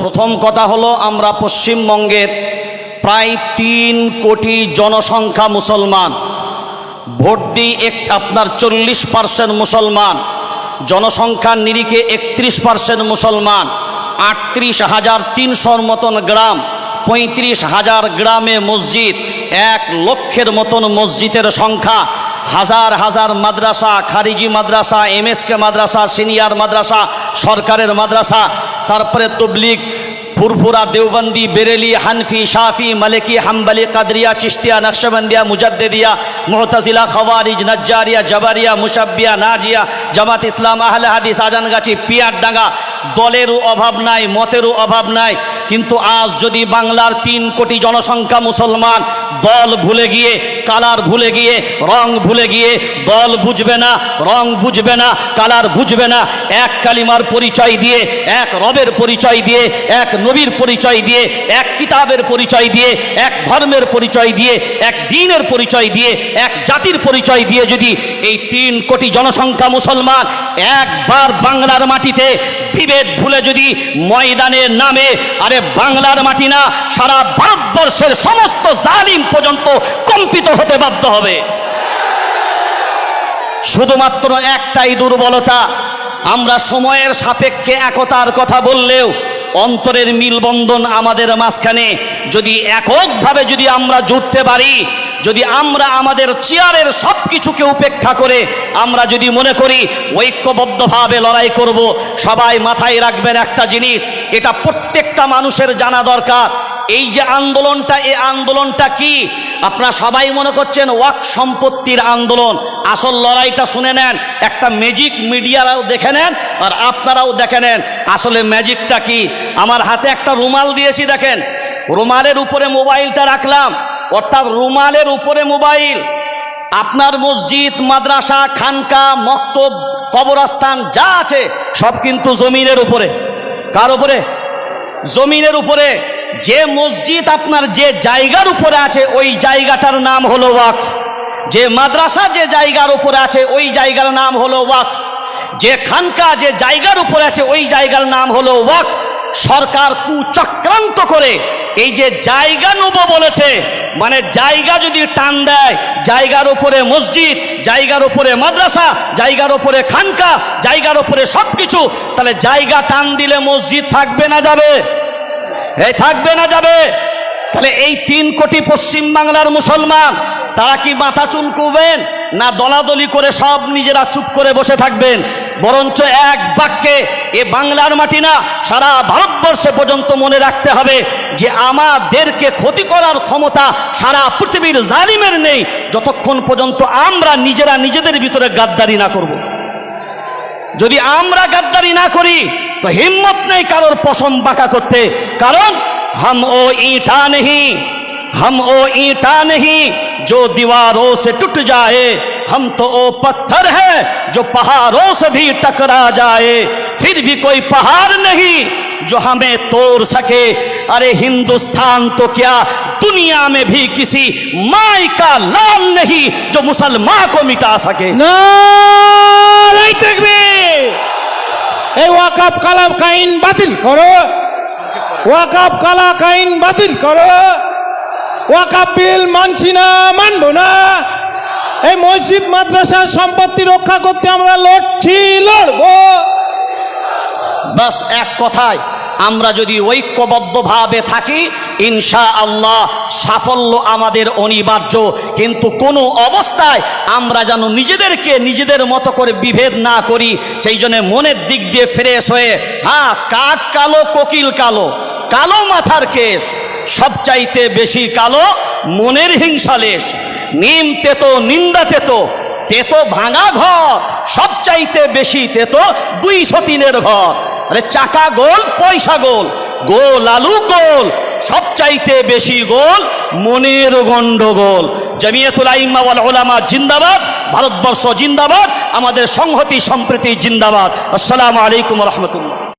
প্রথম কথা হলো আমরা পশ্চিমবঙ্গের প্রায় তিন কোটি জনসংখ্যা মুসলমান। ভোট দিই এক, আপনার চল্লিশ পার্সেন্ট মুসলমান। জনসংখ্যার নিরিখে একত্রিশ পার্সেন্ট মুসলমান। আটত্রিশ হাজার তিনশোর মতন গ্রাম, পঁয়ত্রিশ হাজার গ্রামে মসজিদ, এক লক্ষের মতন মসজিদের সংখ্যা। হাজার হাজার মাদ্রাসা, খারিজি মাদ্রাসা, এমএসকে মাদ্রাসা, সিনিয়র মাদ্রাসা, সরকারের মাদ্রাসা তারপরে তবলিগ ফুরফুরা দেওবন্দি বেরেলি হানফি শাফি মালিকি হাম্বালি কাদরিয়া চিস্তিয়া নকশবন্দিয়া মুজাদ্দেদিয়া মোহতাজিলা খওয়ারিজ নজ্জারিয়া জবারিয়া মুসাব্বিয়া নাজিয়া জামাত ইসলাম আহলে হাদিস আজানগাছি পিয়ারডাঙ্গা দলেরও অভাব নাই মতেরও অভাব নাই কিন্তু আজ যদি বাংলার তিন কোটি জনসংখ্যা মুসলমান দল ভুলে গিয়ে, কালার ভুলে গিয়ে, রং ভুলে গিয়ে, দল বুঝবে না, রং বুঝবে না, কালার বুঝবে না, এক কালিমার পরিচয় দিয়ে, এক রবের পরিচয় দিয়ে, এক নবীর পরিচয় দিয়ে, এক কিতাবের পরিচয় দিয়ে, এক ধর্মের পরিচয় দিয়ে, এক দিনের পরিচয় দিয়ে, এক জাতির পরিচয় দিয়ে যদি এই তিন কোটি জনসংখ্যা মুসলমান একবার বাংলার মাটিতে বিভেদ ভুলে যদি ময়দানে নামে, আরে বাংলার মাটি না সারা ভারতবর্ষের সমস্ত জালিম পর্যন্ত কম্পিত হতে বাধ্য হবে। শুধুমাত্র একটাই দুর্বলতা, আমরা সময়ের সাপেক্ষে একতার কথা বললেও অন্তরের মিলবন্ধন আমাদের মাঝখানে যদি এককভাবে যদি আমরা জুটতে পারি যদি আমরা আমাদের চেয়ারের সব কিছুকে উপেক্ষা করে আমরা যদি মনে করি ঐক্যবদ্ধভাবে লড়াই করব, সবাই মাথায় রাখবেন একটা জিনিস, এটা প্রত্যেকটা মানুষের জানা দরকার। এই যে আন্দোলনটা, এই আন্দোলনটা কি? আপনারা সবাই মনে করছেন ওয়াক সম্পত্তির আন্দোলন। আসল লড়াইটা শুনে নেন, একটা ম্যাজিক মিডিয়ারাও দেখে নেন আর আপনারাও দেখে নেন। আসলে ম্যাজিকটা কি? আমার হাতে একটা রুমাল দিয়েছি দেখেন। রুমালের উপরে মোবাইলটা রাখলাম। অর্থাৎ রুমালের উপরে মোবাইল, আপনার মসজিদ, মাদ্রাসা, খানকা, মক্তব, কবরস্থান, যা আছে, সব কিন্তু জমিনের উপরে। কার উপরে? জমিনের উপরে। যে মসজিদ আপনার যে জায়গার উপরে আছে, ওই জায়গাটার নাম হলো ওয়াক। যে মাদ্রাসা যে জায়গার উপরে আছে, ওই জায়গার নাম হলো ওয়াক। যে খানকা যে জায়গার উপরে আছে, ওই জায়গার নাম হলো ওয়াক। সরকার কুচক্রান্ত করে এই যে জায়গা নেব বলেছে মানে জায়গা যদি টান দেয়, জায়গার উপরে মসজিদ, জায়গার উপরে মাদ্রাসা, জায়গার উপরে খানকা, জায়গার উপরে সব কিছু তাহলে জায়গা টান দিলে মসজিদ থাকবে না যাবে। এই থাকবে না যাবে। তাহলে এই তিন কোটি পশ্চিম বাংলার মুসলমান, তারা কি মাথা চুলকুবেন, না দলাদলি করে সব নিজেরা চুপ করে বসে থাকবেন? বরঞ্চ এক বাক্যে এ বাংলার মাটি না সারা ভারতবর্ষে পর্যন্ত মনে রাখতে হবে যে আমাদেরকে ক্ষতি করার ক্ষমতা সারা পৃথিবীর জালিমের নেই যতক্ষণ পর্যন্ত আমরা নিজেরা নিজেদের ভিতরে গাদ্দারি না করব। যদি আমরা গাদ্দারি না করি তো হিম্মত নেই কারোর পশম বাঁকা করতে কারণ हम ओ ईटा नहीं हम ओ ईटा नहीं जो दीवारों से टूट जाए हम तो वो पत्थर है जो पहाड़ों से भी टकरा जाए। फिर भी कोई पहाड़ नहीं जो हमें तोड़ सके। अरे हिंदुस्तान तो क्या दुनिया में भी किसी माई का लाल नहीं जो मुसलमान को मिटा सके। वाकब कलम का इन बदल करो। वाकब कला का इन बदल करो। वाकब बिल मानसी ना मान बोना। এই মসজিদ মাদ্রাসার সম্পত্তি রক্ষা করতে আমরা লড়ছি, লড়বো। বাস এক কথায়, আমরা যদি ঐক্যবদ্ধভাবে থাকি ইনশা আল্লাহ সাফল্য আমাদের অনিবার্য। কিন্তু কোনো অবস্থায় আমরা যেন নিজেদেরকে নিজেদের মতো করে বিভেদ না করি, সেই জন্য মনের দিক দিয়ে ফ্রেশ হয়ে হ্যাঁ কাক কালো, কোকিল কালো কালো মাথার কেশ, সবচাইতে বেশি কালো মনের হিংসালেশ নিম তেতো, নিন্দা তেতো তেতো ভাঙা ঘর, সবচাইতে বেশি তেতো দুই সতীনের ঘর। আরে চাকা গোল, পয়সা গোল গোল আলু গোল, সবচাইতে বেশি গোল মনের গন্ডগোল। জমিয়তুল আইম্মা ওয়াল ওলামা জিন্দাবাদ, ভারতবর্ষ জিন্দাবাদ, আমাদের সংহতি সম্প্রীতি জিন্দাবাদ। আসসালামু আলাইকুম রহমতুল্লাহ।